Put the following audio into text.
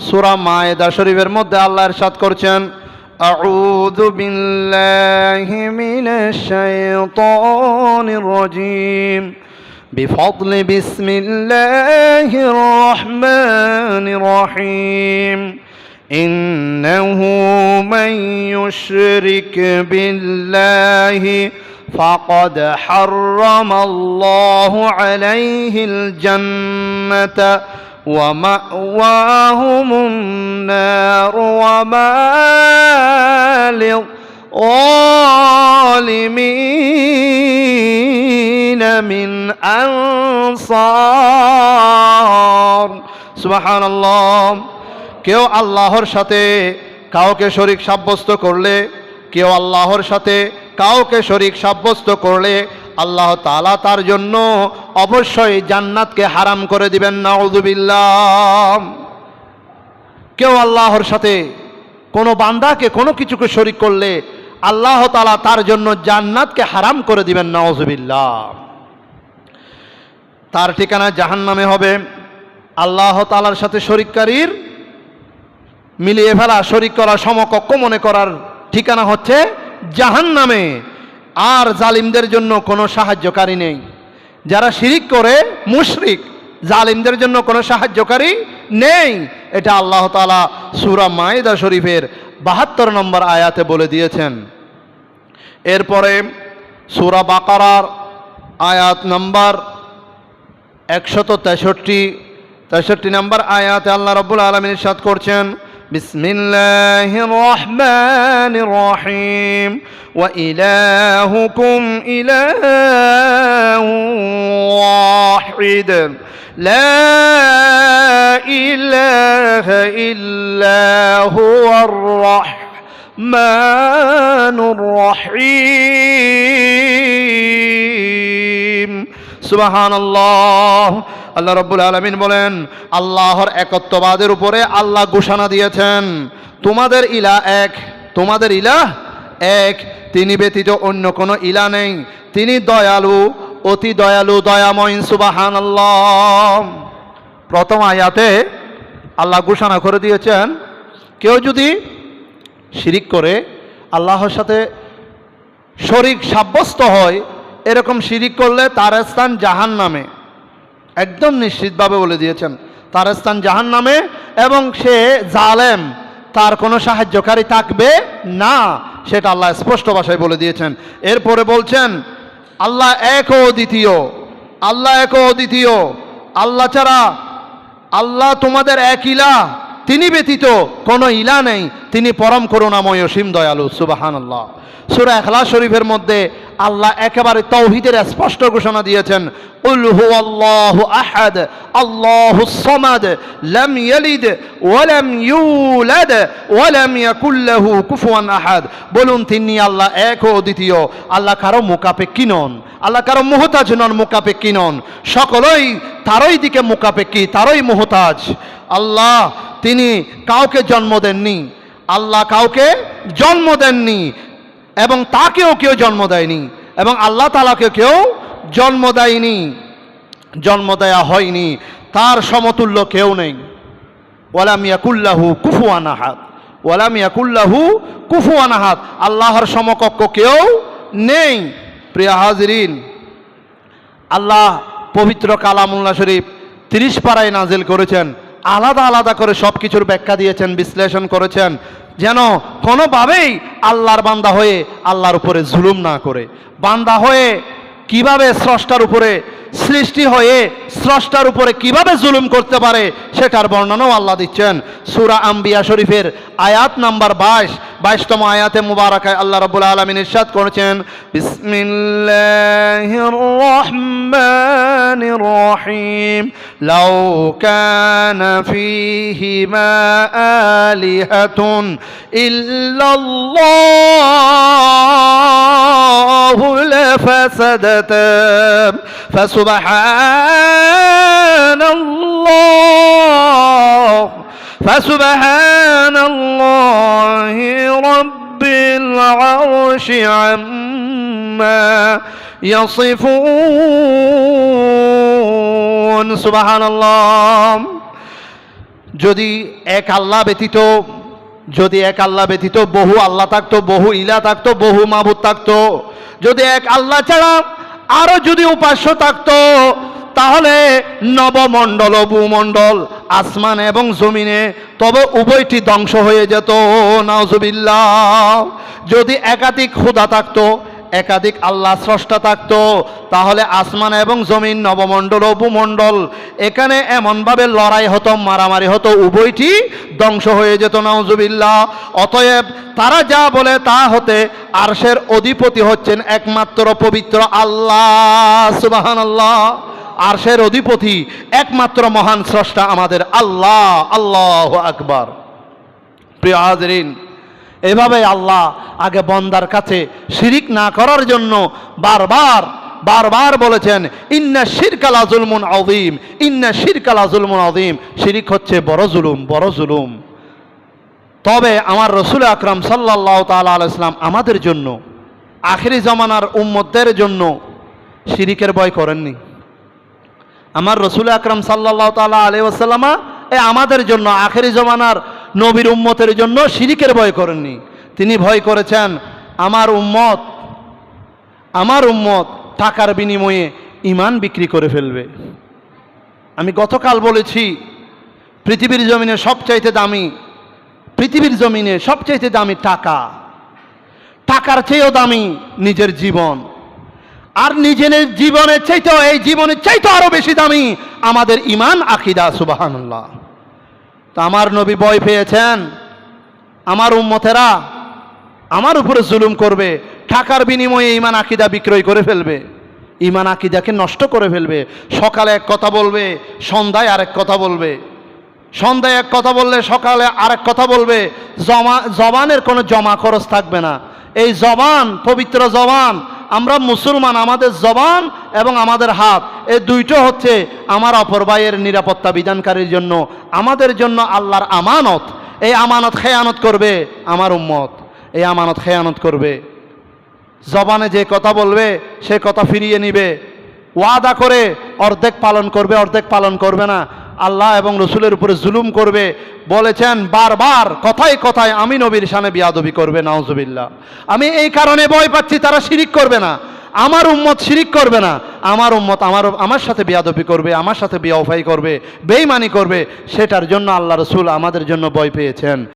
সূরা মায়েদা শরীফের মধ্যে আল্লাহ ইরশাদ করছেন আউযু বিল্লাহি মিনাশ শাইতানির রাজীম بفضل بسم الله الرحمن الرحيم إنه من يشرك بالله فقد حرم الله عليه الجنة ومأواهم النار وما للظالمين من أنصار سبحان الله কেউ আল্লাহর সাথে কাউকে শরিক সাব্যস্ত করলে কেউ আল্লাহর সাথে কাউকে শরিক সাব্যস্ত করলে আল্লাহ তালা তার জন্য অবশ্যই জান্নাতকে হারাম করে দিবেন না নাউযুবিল্লাহ। কেউ আল্লাহর সাথে কোনো বান্দাকে কোনো কিছুকে শরিক করলে আল্লাহ তালা তার জন্য জান্নাতকে হারাম করে দিবেন না নাউযুবিল্লাহ। তার ঠিকানা জাহান্নামে হবে। আল্লাহ তালার সাথে শরিককারীর মিলিয়ে ফেলা, শরিক করা সমকক্ষ মনে করার ঠিকানা হচ্ছে জাহান্নামে। আর জালিমদের জন্য কোনো সাহায্যকারী নেই। যারা শিরিক করে, মুশরিক, জালিমদের জন্য কোনো সাহায্যকারী নেই। এটা আল্লাহ তালা সুরা মায়েদা শরীফের বাহাত্তর নম্বর আয়াতে বলে দিয়েছেন। এরপরে সুরা বাকারার আয়াত নম্বর একশত তেষট্টি তেষট্টি নম্বর আয়াতে আল্লাহ রব্বুল আলমিন সাদ করছেন بسم الله الرحمن الرحيم وإلهكم إله واحد لا إله إلا هو الرحمن الرحيم سبحان الله আল্লাহ রব্বুল আলমিন বলেন, আল্লাহর একত্ববাদের উপরে আল্লাহ ঘোষণা দিয়েছেন, তোমাদের ইলা এক, তোমাদের ইলা এক, তিনি ব্যতীত অন্য কোনো ইলা নেই, তিনি দয়ালু, অতি দয়ালু, দয়াময় সুবাহান প্রথম আয়াতে আল্লাহ ঘোষণা করে দিয়েছেন, কেউ যদি শিরিক করে, আল্লাহর সাথে শরিক সাব্যস্ত হয়, এরকম শিরিক করলে তার স্থান জাহান নামে একদম নিশ্চিতভাবে বলে দিয়েছেন। তার স্থান জাহান নামে এবং সে জালেম, তার কোনো সাহায্যকারী থাকবে না, সেটা আল্লাহ স্পষ্ট ভাষায় বলে দিয়েছেন। এরপরে বলছেন, আল্লাহ এক ও দ্বিতীয়, আল্লাহ এক ও দ্বিতীয়, আল্লাহ ছাড়া আল্লাহ তোমাদের এক ইলা তিনি ব্যতীত কোনো ইলা নেই, তিনি পরম করুণাময় অসীম দয়ালু সুবাহান আল্লাহ সুরা এখলা শরীফের মধ্যে আল্লাহ একেবারে তৌহিদের স্পষ্ট ঘোষণা দিয়েছেন হু আল্লাহ আহাদ, আল্লাহ সমাদ, লাম ইয়ালিদ ওয়ালাম ইউলাদ ওয়ালাম ইয়াকুল লাহু কুফুয়ান আহাদ। বলুন, তিনি আল্লাহ এক ও দ্বিতীয়। আল্লাহ কারও মোকাপেক্ষী নন। আল্লাহ কারও মোহতাজ নন মোকাপেক্ষী নন। সকলেই তারই দিকে মোকাপেক্ষী তারই মোহতাজ। আল্লাহ, তিনি কাউকে জন্ম দেননি। আল্লাহ কাউকে জন্ম দেননি। এবং তাকেও কেউ জন্ম দেয়নি এবং আল্লাহ তালাকে কেউ জন্ম দেয়নি, জন্ম দেয়া হয়নি, তার সমতুল্য কেউ নেই। ওয়ালাম ইয়াকুল্লাহু কুফুয়ান আহাদ, ওয়ালাম ইয়াকুল্লাহু আল্লাহর সমকক্ষ কেউ নেই। প্রিয় হাজরিন, আল্লাহ পবিত্র কালামুল্লাহ শরীফ তিরিশ পাড়ায় নাজিল করেছেন, আলাদা আলাদা করে সব কিছুর ব্যাখ্যা দিয়েছেন, বিশ্লেষণ করেছেন যেন কোনোভাবেই আল্লাহর বান্দা হয়ে আল্লাহর উপরে জুলুম না করে। বান্দা হয়ে কীভাবে স্রষ্টার উপরে, সৃষ্টি হয়ে স্রষ্টার উপরে কীভাবে জুলুম করতে পারে, সেটার বর্ণনাও আল্লাহ দিচ্ছেন। সুরা আম্বিয়া শরীফের আয়াত নাম্বার বাইশ, বাইশতম আয়াতে মুবারকায় আল্লাহ রবুল আলমিন ইরশাদ করেছেন, বিসমিল্লাহির الرحيم. لو كان فيهما آلهة إلا الله لفسدتا فسبحان الله. فسبحان الله رب العرش عما يصفون. বলুন সুবাহান যদি এক আল্লাহ ব্যতীত, যদি এক আল্লাহ ব্যতীত বহু আল্লাহ থাকতো, বহু ইলা থাকতো, বহু মাহবুদ থাকতো, যদি এক আল্লাহ ছাড়া আরও যদি উপাস্য থাকতো, তাহলে নবমণ্ডল, ভূমণ্ডল, আসমান এবং জমিনে তবে উভয়টি ধ্বংস হয়ে যেত। নাওজবিল্লা যদি একাধিক ক্ষুধা থাকতো একাধিক আল্লাহ স্রষ্টা থাকতো। তাহলে আসমান এবং জমিন নবমণ্ডল ও এখানে এমনভাবে লড়াই হতো, মারামারি হতো, উভয়টি ধ্বংস হয়ে যেত, নাউজুবিল্লাহ। অতএব তারা যা বলে তা হতে আরশের অধিপতি হচ্ছেন একমাত্র পবিত্র আল্লাহ সুবাহান আল্লাহ আরশের অধিপতি একমাত্র মহান স্রষ্টা আমাদের আল্লাহ আল্লাহ আকবার। প্রিয় হাজরিন এভাবে আল্লাহ আগে বন্দার কাছে শিরিক না করার জন্য বারবার বারবার বলেছেন, ইন্না শিরকাল আজুলমুন আউদিম ইন্না শিরকাল আজুলমুন আউদিম শিরিক হচ্ছে বড় জুলুম বড় জুলুম। তবে আমার রসুল আকরাম সাল্লাহ তালা আলাইসলাম আমাদের জন্য, আখেরি জমানার উম্মতদের জন্য শিরিকের ভয় করেননি। আমার রসুল আকরাম সাল্লাহ তালা আলি ওসাল্লামা এ আমাদের জন্য আখেরি জমানার নবীর উম্মতের জন্য শিরিকের ভয় করেননি। তিনি ভয় করেছেন, আমার উম্মত আমার উম্মত টাকার বিনিময়ে ইমান বিক্রি করে ফেলবে। আমি গতকাল বলেছি, পৃথিবীর জমিনে সবচাইতে দামি, পৃথিবীর জমিনে সবচাইতে দামি টাকা, টাকার চেয়েও দামি নিজের জীবন। আর নিজের জীবনের চাইতেও, এই জীবনের চাইতে আরও বেশি দামি আমাদের ইমান আকিদা সুবাহান্লাহ তা আমার নবী ভয় পেয়েছেন। আমার উম্মতেরা আমার উপরে জুলুম করবে, টাকার বিনিময়ে ইমান আকিদা বিক্রয় করে ফেলবে। ইমান আকিদাকে নষ্ট করে ফেলবে। সকালে এক কথা বলবে, সন্ধ্যায় আরেক কথা বলবে। সন্ধ্যায় এক কথা বললে সকালে আরেক কথা বলবে। জমা জবানের কোনো জমা খরচ থাকবে না। এই জবান, পবিত্র জবান আমরা মুসলমান, আমাদের জবান এবং আমাদের হাত, এই দুইটো হচ্ছে আমার অপর ভাইয়ের নিরাপত্তা বিধানকারীর জন্য, আমাদের জন্য আল্লাহর আমানত। এই আমানত খেয়ানত করবে আমার উম্মত, এই আমানত খেয়ানত করবে। জবানে যে কথা বলবে, সে কথা ফিরিয়ে নিবে। ওয়াদা করে অর্ধেক পালন করবে, অর্ধেক পালন করবে না। আল্লাহ এবং রসুলের উপরে জুলুম করবে, বলেছেন বারবার, কথায় কথায় আমি নবীর সামনে বিয়াদবি করবে, নাউজুবিল্লাহ। আমি এই কারণে ভয় পাচ্ছি, তারা শিরিক করবে না। আমার উম্মত শিরিক করবে না। আমার উম্মত আমার আমার সাথে বিয়াদবি করবে, আমার সাথে বিয়াফাই করবে, বেইমানি করবে, সেটার জন্য আল্লাহ রসুল আমাদের জন্য বয় পেয়েছেন।